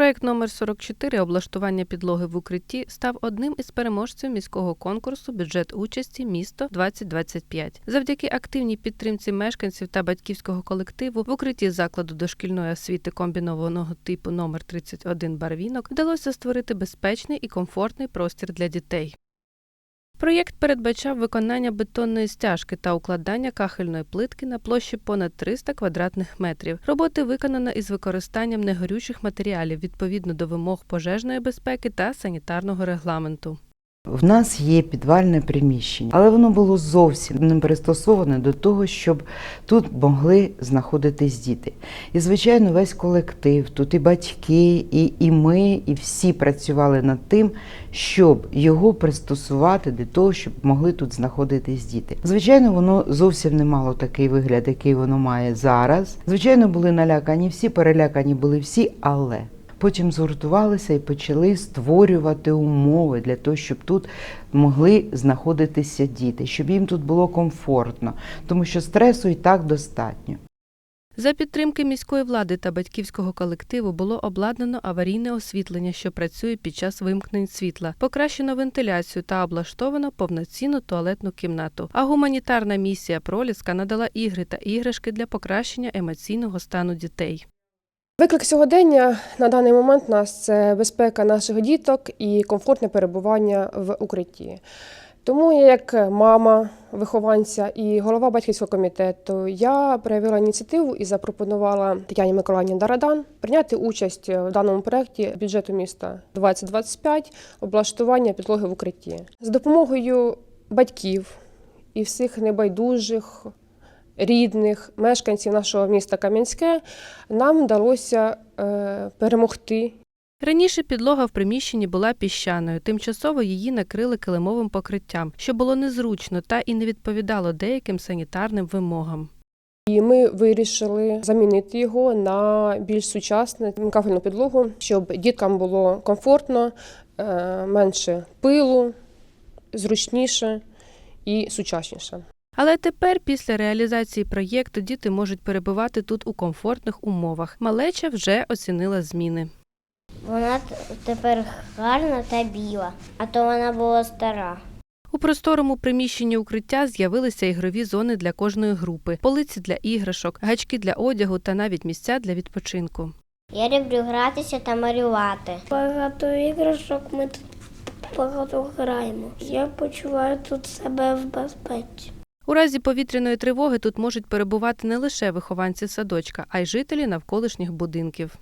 Проект номер 44 облаштування підлоги в укритті став одним із переможців міського конкурсу Бюджет участі місто 2025 Завдяки активній підтримці мешканців та батьківського колективу в укритті закладу дошкільної освіти комбінованого типу номер 31 Барвінок вдалося створити безпечний і комфортний простір для дітей. Проєкт передбачав виконання бетонної стяжки та укладання кахельної плитки на площі понад 300 квадратних метрів. Роботи виконано із використанням негорючих матеріалів відповідно до вимог пожежної безпеки та санітарного регламенту. В нас є підвальне приміщення, але воно було зовсім не пристосоване до того, щоб тут могли знаходитись діти. І, звичайно, весь колектив, тут і батьки, і, і ми, і всі працювали над тим, щоб його пристосувати для того, щоб могли тут знаходитись діти. Звичайно, воно зовсім не мало такий вигляд, який воно має зараз. Звичайно, були налякані всі, перелякані були всі, але. Потім згуртувалися і почали створювати умови для того, щоб тут могли знаходитися діти, щоб їм тут було комфортно, тому що стресу і так достатньо. За підтримки міської влади та батьківського колективу було обладнано аварійне освітлення, що працює під час вимкнень світла, покращено вентиляцію та облаштовано повноцінну туалетну кімнату. А гуманітарна місія Проліска надала ігри та іграшки для покращення емоційного стану дітей. Виклик сьогодення на даний момент у нас це безпека наших діток і комфортне перебування в укритті. Тому я, як мама вихованця і голова батьківського комітету, я проявила ініціативу і запропонувала Тетяні Миколаївні Дарадан прийняти участь в даному проєкті бюджету міста 2025 облаштування підлоги в укритті з допомогою батьків і всіх небайдужих рідних мешканців нашого міста Кам'янське нам вдалося е, перемогти. Раніше підлога в приміщенні була піщаною, тимчасово її накрили килимовим покриттям, що було незручно та і не відповідало деяким санітарним вимогам. І ми вирішили замінити його на більш сучасну кафельну підлогу, щоб діткам було комфортно, е, менше пилу, зручніше і сучасніше. Але тепер, після реалізації проєкту, діти можуть перебувати тут у комфортних умовах. Малеча вже оцінила зміни. Вона тепер гарна та біла, а то вона була стара. У просторому приміщенні укриття з'явилися ігрові зони для кожної групи, полиці для іграшок, гачки для одягу та навіть місця для відпочинку. Я люблю гратися та малювати. Багато іграшок ми тут багато граємо. Я почуваю тут себе в безпеці. У разі повітряної тривоги тут можуть перебувати не лише вихованці садочка, а й жителі навколишніх будинків.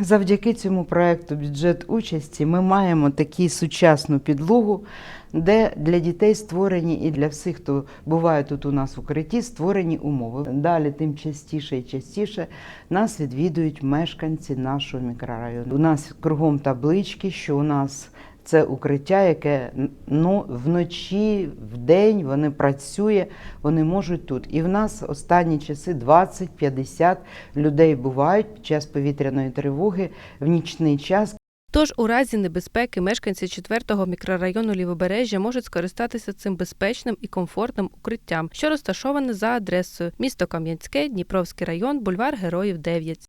Завдяки цьому проекту бюджет участі ми маємо таку сучасну підлогу, де для дітей створені і для всіх, хто буває тут у нас в укритті, створені умови. Далі тим частіше і частіше нас відвідують мешканці нашого мікрорайону. У нас кругом таблички, що у нас це укриття, яке ну, вночі, вдень вони працює, вони можуть тут. І в нас останні часи 20-50 людей бувають під час повітряної тривоги в нічний час. Тож у разі небезпеки мешканці 4-го мікрорайону Лівобережжя можуть скористатися цим безпечним і комфортним укриттям, що розташоване за адресою місто Кам'янське, Дніпровський район, бульвар Героїв 9.